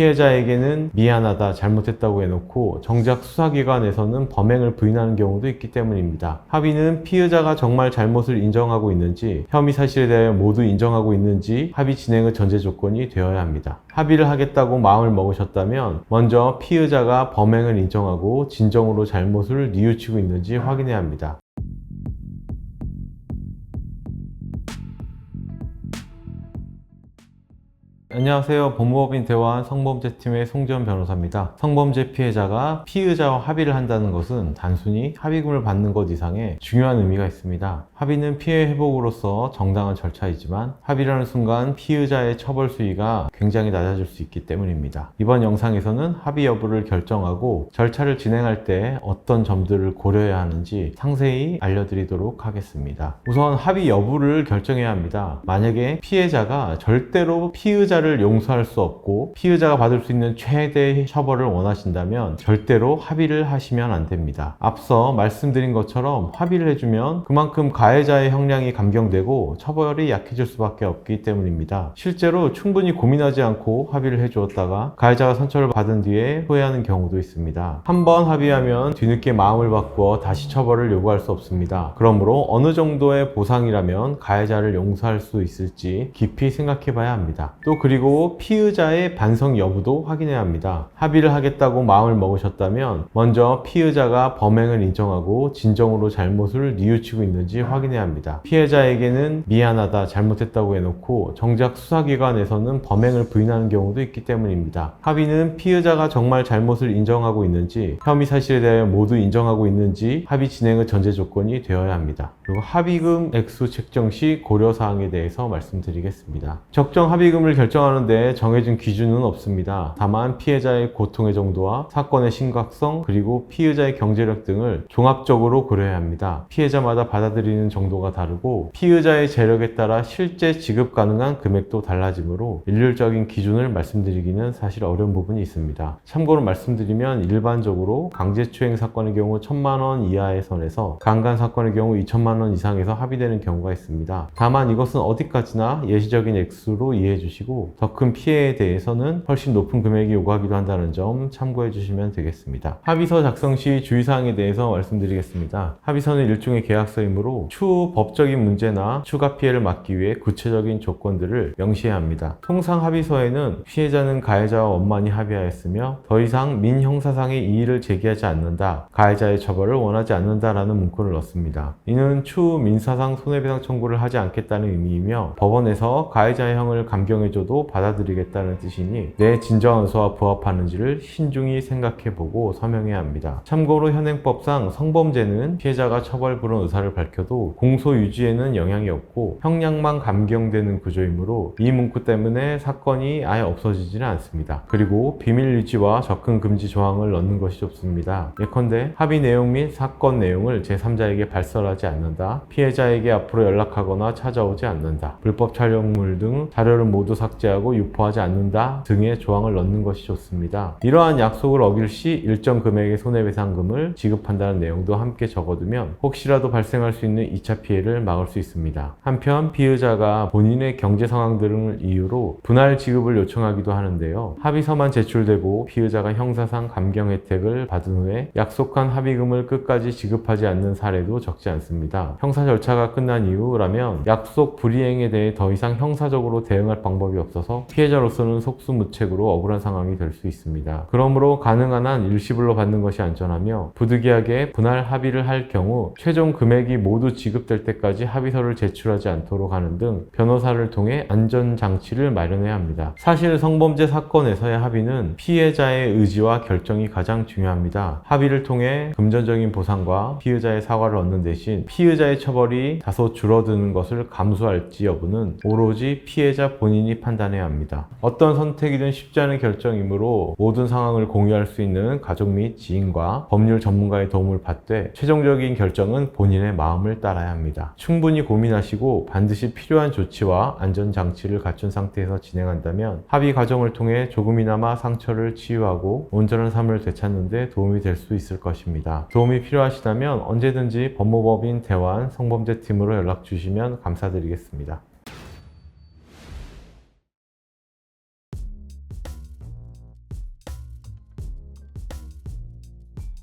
피해자에게는 미안하다, 잘못했다고 해놓고 정작 수사기관에서는 범행을 부인하는 경우도 있기 때문입니다. 합의는 피해자가 정말 잘못을 인정하고 있는지, 혐의 사실에 대해 모두 인정하고 있는지 합의 진행의 전제 조건이 되어야 합니다. 합의를 하겠다고 마음을 먹으셨다면 먼저 피해자가 범행을 인정하고 진정으로 잘못을 뉘우치고 있는지 확인해야 합니다. 안녕하세요. 법무법인 대화한 성범죄팀의 송지현 변호사입니다. 성범죄 피해자가 피의자와 합의를 한다는 것은 단순히 합의금을 받는 것 이상의 중요한 의미가 있습니다. 합의는 피해 회복으로서 정당한 절차이지만 합의라는 순간 피의자의 처벌 수위가 굉장히 낮아질 수 있기 때문입니다. 이번 영상에서는 합의 여부를 결정하고 절차를 진행할 때 어떤 점들을 고려해야 하는지 상세히 알려드리도록 하겠습니다. 우선 합의 여부를 결정해야 합니다. 만약에 피해자가 절대로 피의자 를 용서할 수 없고 피의자가 받을 수 있는 최대의 처벌을 원하신다면 절대로 합의를 하시면 안 됩니다. 앞서 말씀드린 것처럼 합의를 해주면 그만큼 가해자의 형량이 감경되고 처벌이 약해질 수밖에 없기 때문입니다. 실제로 충분히 고민하지 않고 합의를 해주었다가 가해자가 선처를 받은 뒤에 후회하는 경우도 있습니다. 한번 합의하면 뒤늦게 마음을 바꾸어 다시 처벌을 요구할 수 없습니다. 그러므로 어느 정도의 보상이라면 가해자를 용서할 수 있을지 깊이 생각해 봐야 합니다. 또 그리고 피의자의 반성 여부도 확인해야 합니다. 합의를 하겠다고 마음을 먹으셨다면 먼저 피의자가 범행을 인정하고 진정으로 잘못을 뉘우치고 있는지 확인해야 합니다. 피해자에게는 미안하다, 잘못했다고 해놓고 정작 수사기관에서는 범행을 부인하는 경우도 있기 때문입니다. 합의는 피의자가 정말 잘못을 인정하고 있는지 혐의 사실에 대해 모두 인정하고 있는지 합의 진행의 전제 조건이 되어야 합니다. 그리고 합의금 액수 책정 시 고려 사항에 대해서 말씀드리겠습니다. 적정 합의금을 결정 하는데 정해진 기준은 없습니다. 다만 피해자의 고통의 정도와 사건의 심각성 그리고 피의자의 경제력 등을 종합적으로 고려해야 합니다. 피해자마다 받아들이는 정도가 다르고 피의자의 재력에 따라 실제 지급 가능한 금액도 달라지므로 일률적인 기준을 말씀드리기는 사실 어려운 부분이 있습니다. 참고로 말씀드리면 일반적으로 강제추행 사건의 경우 1천만 원 이하의 선에서 강간 사건의 경우 2천만 원 이상에서 합의되는 경우가 있습니다. 다만 이것은 어디까지나 예시적인 액수로 이해해 주시고 더 큰 피해에 대해서는 훨씬 높은 금액이 요구하기도 한다는 점 참고해 주시면 되겠습니다. 합의서 작성 시 주의사항에 대해서 말씀드리겠습니다. 합의서는 일종의 계약서이므로 추후 법적인 문제나 추가 피해를 막기 위해 구체적인 조건들을 명시해야 합니다. 통상 합의서에는 피해자는 가해자와 원만히 합의하였으며 더 이상 민형사상의 이의를 제기하지 않는다. 가해자의 처벌을 원하지 않는다라는 문구를 넣습니다. 이는 추후 민사상 손해배상 청구를 하지 않겠다는 의미이며 법원에서 가해자의 형을 감경해줘도 받아들이겠다는 뜻이니 내 진정한 의사와 부합하는지를 신중히 생각해보고 서명해야 합니다. 참고로 현행법상 성범죄는 피해자가 처벌 불허 의사를 밝혀도 공소 유지에는 영향이 없고 형량만 감경되는 구조이므로 이 문구 때문에 사건이 아예 없어지지는 않습니다. 그리고 비밀 유지와 접근 금지 조항을 넣는 것이 좋습니다. 예컨대 합의 내용 및 사건 내용을 제3자에게 발설하지 않는다. 피해자에게 앞으로 연락하거나 찾아오지 않는다. 불법 촬영물 등 자료를 모두 삭제 하고 유포하지 않는다 등의 조항을 넣는 것이 좋습니다. 이러한 약속을 어길 시 일정 금액의 손해배상금을 지급한다는 내용도 함께 적어두면 혹시라도 발생할 수 있는 2차 피해를 막을 수 있습니다. 한편 피의자가 본인의 경제 상황 등을 이유로 분할 지급을 요청하기도 하는데요. 합의서만 제출되고 피의자가 형사상 감경 혜택을 받은 후에 약속한 합의금을 끝까지 지급하지 않는 사례도 적지 않습니다. 형사 절차가 끝난 이후라면 약속 불이행에 대해 더 이상 형사적으로 대응할 방법이 없어서 피해자로서는 속수무책으로 억울한 상황이 될 수 있습니다. 그러므로 가능한 한 일시불로 받는 것이 안전하며 부득이하게 분할 합의를 할 경우 최종 금액이 모두 지급될 때까지 합의서를 제출하지 않도록 하는 등 변호사를 통해 안전 장치를 마련해야 합니다. 사실 성범죄 사건에서의 합의는 피해자의 의지와 결정이 가장 중요합니다. 합의를 통해 금전적인 보상과 피의자의 사과를 얻는 대신 피의자의 처벌이 다소 줄어드는 것을 감수할지 여부는 오로지 피해자 본인이 판단해야 합니다. 어떤 선택이든 쉽지 않은 결정이므로 모든 상황을 공유할 수 있는 가족 및 지인과 법률 전문가의 도움을 받되 최종적인 결정은 본인의 마음을 따라야 합니다. 충분히 고민하시고 반드시 필요한 조치와 안전 장치를 갖춘 상태에서 진행한다면 합의 과정을 통해 조금이나마 상처를 치유하고 온전한 삶을 되찾는 데 도움이 될 수 있을 것입니다. 도움이 필요하시다면 언제든지 법무법인 대환 성범죄팀으로 연락 주시면 감사드리겠습니다.